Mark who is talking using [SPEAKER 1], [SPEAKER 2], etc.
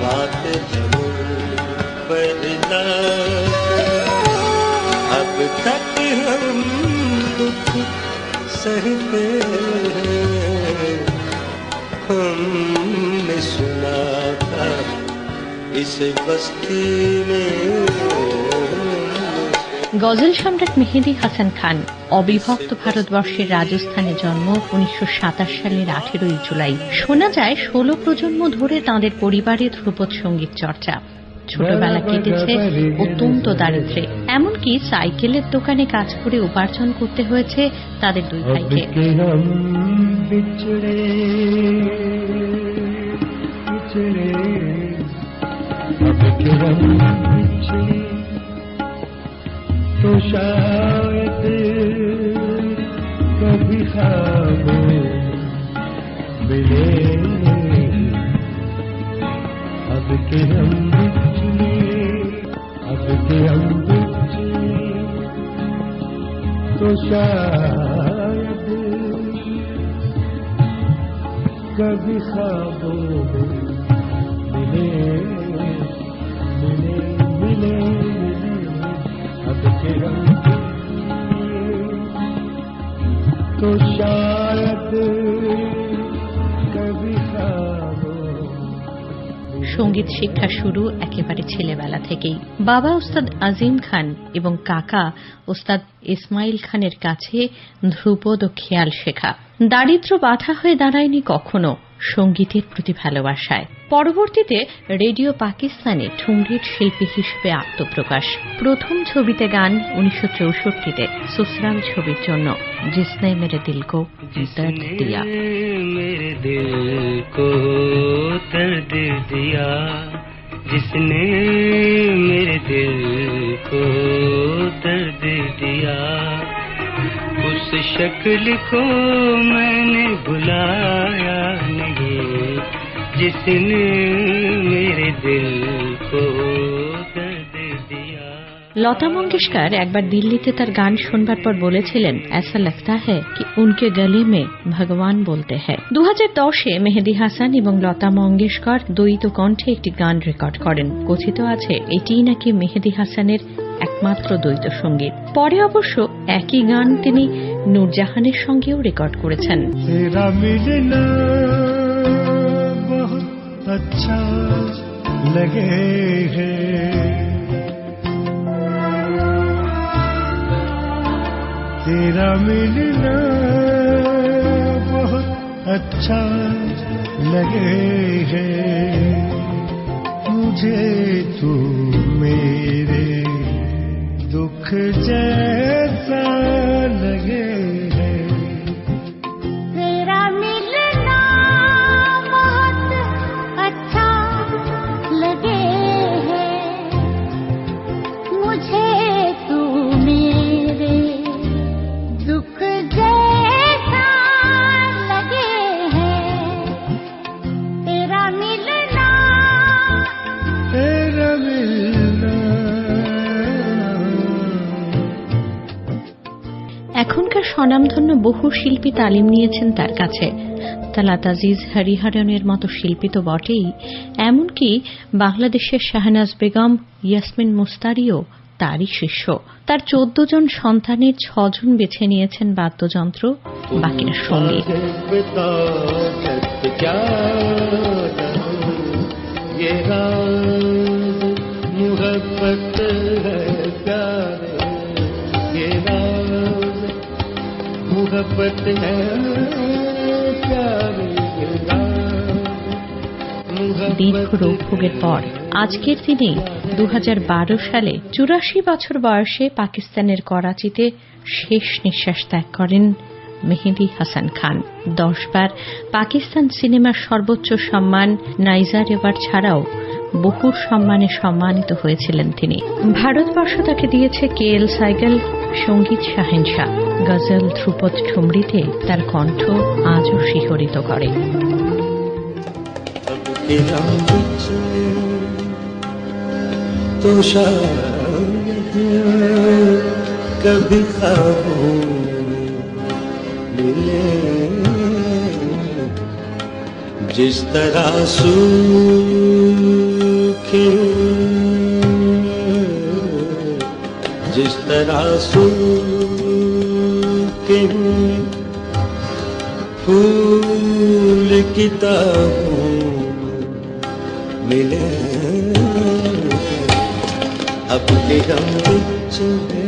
[SPEAKER 1] बात ज़रूर पर अब तक हम दुख सहते हैं। हमने सुना था इस बस्ती में
[SPEAKER 2] গজল সম্রাট মেহেদি হাসান খান অবিভক্ত ভারতবর্ষের রাজস্থানে জন্ম উনিশশো সাতাশ সালের আঠেরোই জুলাই। শোনা যায় ষোলো প্রজন্ম ধরে তাঁদের পরিবারে ধ্রুপদ সংগীত চর্চা। ছোটবেলা কেটেছে অত্যন্ত দারিদ্রে এমনকি সাইকেলের দোকানে কাজ করে উপার্জন করতে হয়েছে তাদের দুই ভাইকে।
[SPEAKER 3] तो शायद कभी खाब मिले अब के हम बिछड़े अब के हम बिछड़े तो शायद कभी ख्वाबों में मिले मिले मिले तो शायद कभी ख्वाबों
[SPEAKER 2] সঙ্গীত শিক্ষা শুরু একেবারে ছেলেবেলা থেকেই বাবা ওস্তাদ আজিম খান এবং কাকা ওস্তাদ ইসমাইল খানের কাছে ধ্রুপদ ও খেয়াল শেখা দারিদ্র বাধা হয়ে দাঁড়ায়নি কখনো সঙ্গীতের প্রতি ভালোবাসায়। পরবর্তীতে রেডিও পাকিস্তানে ঠুংরির শিল্পী হিসেবে আত্মপ্রকাশ। প্রথম ছবিতে গান উনিশশো চৌষট্টিতে, সুসরাম ছবির জন্য। জিসনে মেরে দিল দিয়া।
[SPEAKER 1] দিয়া। জিসনে उस शक्ल को मैंने बुलाया नहीं जिसने मेरे दिल को दर्द दिया
[SPEAKER 2] লতা মঙ্গেশকর একবার দিল্লিতে তার গান শুনবার পর বলেছিলেন ऐसा लगता है कि उनके गले में ভগবান বলতে হ্যায় দু হাজার দশে মেহেদি হাসান এবং লতা মঙ্গেশকর দ্বৈত কণ্ঠে একটি গান রেকর্ড করেন কথিত আছে এটিই নাকি মেহেদি হাসানের একমাত্র দ্বৈত সঙ্গীত পরে অবশ্য একই গান তিনি নূরজাহানের সঙ্গেও রেকর্ড করেছেন
[SPEAKER 3] तेरा मिलना बहुत अच्छा लगे है तेरा मिलना बहुत अच्छा लगे है मुझे तू मेरे
[SPEAKER 2] এখনকার স্বনামধন্য বহু শিল্পী তালিম নিয়েছেন তার কাছে তালাত আজিজ হরিহরনের মতো শিল্পী তো বটেই এমনকি বাংলাদেশের শাহনাজ বেগম ইয়াসমিন মুস্তারিও তারই শিষ্য তার চোদ্দ জন সন্তানের ছজন বেছে নিয়েছেন বাদ্যযন্ত্র বাকিরা সঙ্গীত
[SPEAKER 1] बदौलत क्या रहूं, ये राज मोहब्बत है प्यारे मोहब्बत है प्यारे ये राज
[SPEAKER 2] দীর্ঘ রোগ ভোগের পর আজকের দিনে দু সালে চুরাশি বছর বয়সে পাকিস্তানের করাচিতে শেষ নিঃশ্বাস ত্যাগ করেন মেহেদি হাসান খান দশবার পাকিস্তান সিনেমার সর্বোচ্চ সম্মান নাইজার এওয়ার্ড ছাড়াও বহু সম্মানে সম্মানিত হয়েছিলেন তিনি ভারতবর্ষ তাকে দিয়েছে কে এল সাইকেল সঙ্গীত শাহেনশাহ গজল ধ্রুপদ ঠুমরিতে তার কণ্ঠ আজও শিহরিত করে
[SPEAKER 1] अब के हम बिछड़े तो शायद कभी ख्वाबों में मिले जिस तरह सूखे तरह सुन के फूल की मिले। अपने हम चुने